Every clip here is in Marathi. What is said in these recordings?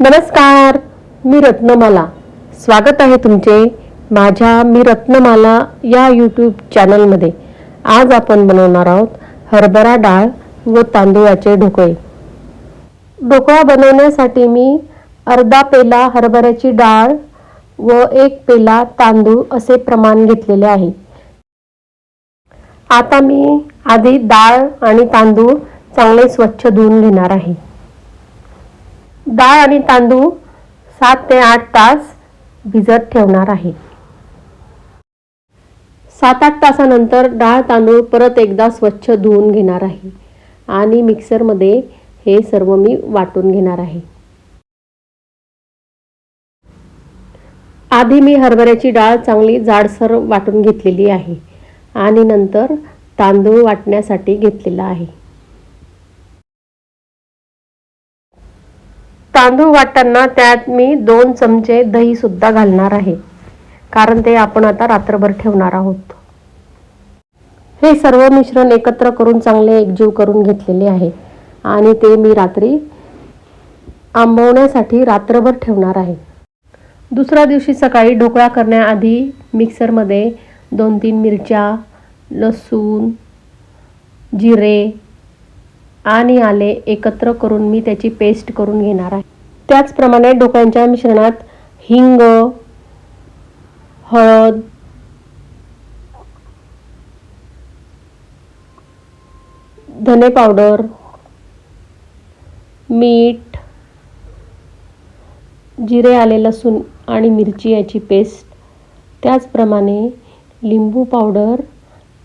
नमस्कार मी रत्नमाला. स्वागत आहे तुमचे माझ्या मी रत्नमाला या यूट्यूब चॅनलमध्ये आज आपण बनवणार आहोत हरभरा डाळ व तांदूळाचे ढोकळे. ढोकळा बनवण्यासाठी मी अर्धा पेला हरभऱ्याची डाळ व एक पेला तांदूळ असे प्रमाण घेतलेले आहे. आता मी आधी डाळ आणि तांदूळ चांगले स्वच्छ धुवून घेणार आहे. डाळ आणि तांदूळ सात ते आठ तास भिजत ठेवणार आहे. सात आठ तासानंतर डाळ तांदूळ परत एकदा स्वच्छ धुवून घेणार आहे आणि मिक्सरमध्ये हे सर्व मी वाटून घेणार आहे. आधी मी हरभऱ्याची डाळ चांगली जाडसर वाटून घेतलेली आहे आणि नंतर तांदूळ वाटण्यासाठी घेतलेला आहे. तांदूळ वाटताना त्यात मी दोन चमचे दही सुद्धा घालणार आहे. कारण ते आपण आता रात्रभर ठेवणार आहोत. हे सर्व मिश्रण एकत्र करून चांगले एकजीव करून घेतलेले आहे. आणि ते मी रात्री आंबवण्यासाठी रात्रभर ठेवणार आहे. दुसऱ्या दिवशी सकाळी ढोकळा करण्याआधी मिक्सरमध्ये दोन तीन मिरच्या लसूण जिरे आणि आले एकत्र करून मी त्याची पेस्ट करून घेणार आहे. त्याचप्रमाणे ढोकळ्यांच्या मिश्रणात हिंग हळद धने पावडर मीठ जिरे आले लसूण आणि मिरची याची पेस्ट त्याचप्रमाणे लिंबू पावडर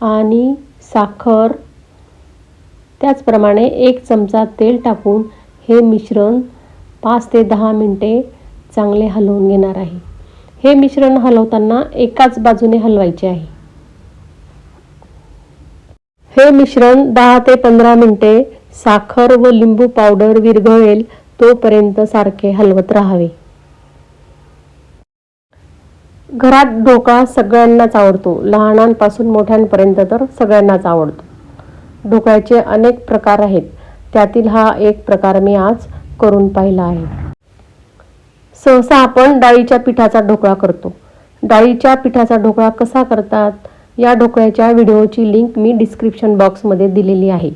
आणि साखर त्याचप्रमाणे एक चमचा तेल टाकून हे मिश्रण पाच ते दहा मिनटे चांगले हलवून घेणार आहे. हे मिश्रण हलवताना एकाच बाजूने हलवायचे आहे. हे मिश्रण दहा ते पंधरा मिनटे साखर व लिंबू पावडर विरघळेल तोपर्यंत सारखे हलवत राहावे. घरात ढोकळा सगळ्यांनाच आवडतो. लहानांपासून मोठ्यांपर्यंत तर सगळ्यांनाच आवडतो. ढोकळ्याचे अनेक प्रकार आहेत. त्यातील हा एक प्रकार मी आज करून पाहिला आहे. सहसा आपण डाळीच्या पिठाचा ढोकळा करतो. डाळीच्या पिठाचा ढोकळा कसा करतात? या ढोकळ्याच्या व्हिडिओची लिंक मी डिस्क्रिप्शन बॉक्समध्ये दिलेली आहे.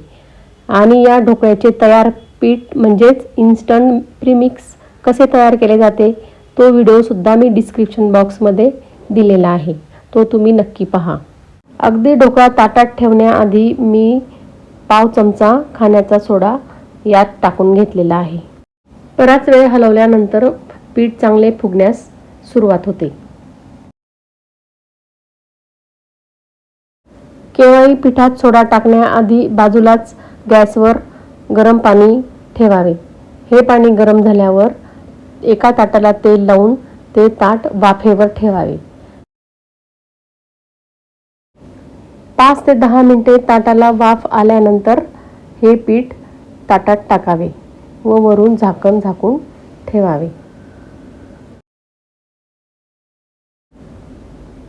आणि या ढोकळ्याचे तयार पीठ म्हणजेच इन्स्टंट प्रीमिक्स कसे तयार केले जाते? तो व्हिडिओसुद्धा मी डिस्क्रिप्शन बॉक्समध्ये दिलेला आहे. तो तुम्ही नक्की पहा. अगदी ढोकळा ताटात ठेवण्याआधी मी पाव चमचा खाण्याचा सोडा यात टाकून घेतलेला आहे. बराच वेळ हलवल्यानंतर पीठ चांगले फुगण्यास सुरुवात होते. केव्हाही पिठात सोडा टाकण्याआधी बाजूलाच गॅसवर गरम पाणी ठेवावे. हे पाणी गरम झाल्यावर एका ताटाला तेल लावून ते ताट वाफेवर ठेवावे. पाच ते दहा मिनटे ताटाला वाफ आल्यानंतर हे पीठ ताटात टाकावे व वरून झाकण झाकून ठेवावे.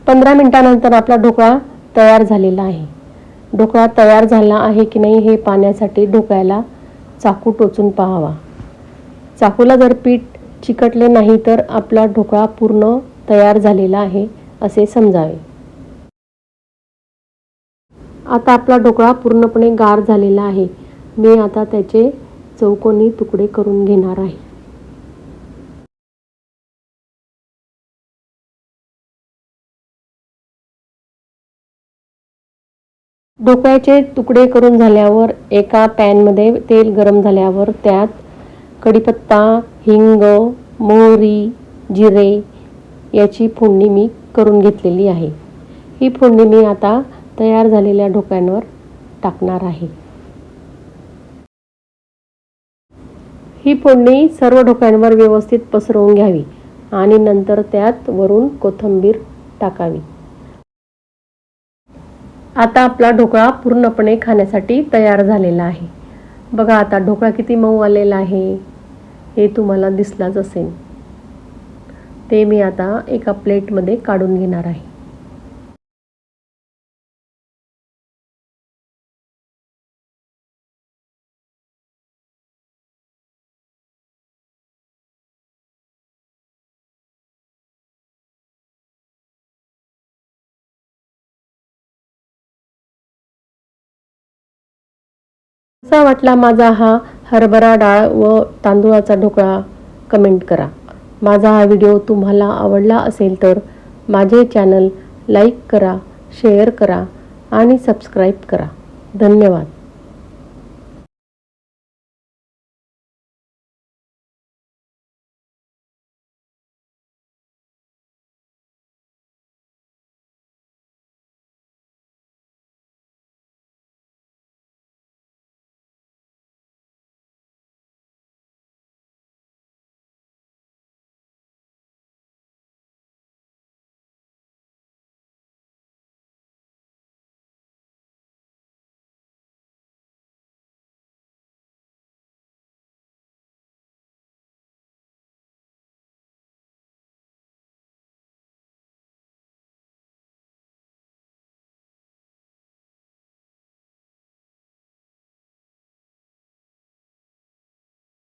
पंधरा मिनटानंतर आपला ढोकळा तयार झालेला आहे. ढोकळा तयार झाला आहे की नाही हे पाण्यासाठी ढोकळ्याला चाकू टोचून पाहावा. चाकूला जर पीठ चिकटले नाही तर आपला ढोकळा पूर्ण तयार झालेला आहे असे समजावे. आता आपला ढोकळा पूर्णपणे गार झालेला आहे. मी आता त्याचे चौकोनी तुकडे करून घेणार आहे. ढोकळ्याचे तुकडे करून झाल्यावर एका पॅनमध्ये तेल गरम झाल्यावर त्यात कढीपत्ता हिंग मोहरी जिरे याची फोडणी मी करून घेतलेली आहे. ही फोडणी मी आता तयार झालेल्या ढोकळ्यांवर टाकणार आहे. ही फोडणी सर्व ढोक्यांवर व्यवस्थित पसरवून घ्यावी आणि नंतर त्यात वरून कोथिंबीर टाकावी. आता आपला ढोकळा पूर्णपणे खाण्यासाठी तयार झालेला आहे. बघा आता ढोकळा किती मऊ आलेला आहे. हे तुम्हाला दिसलाच असेल. ते मी आता एका प्लेटमध्ये काढून घेणार आहे. कसा वाटला माझा हा हरभरा डाळ व तांदूळाचा ढोकळा? कमेंट करा. माझा हा व्हिडिओ तुम्हाला आवडला असेल तर माझे चॅनल लाईक करा शेअर करा आणि सबस्क्राईब करा. धन्यवाद.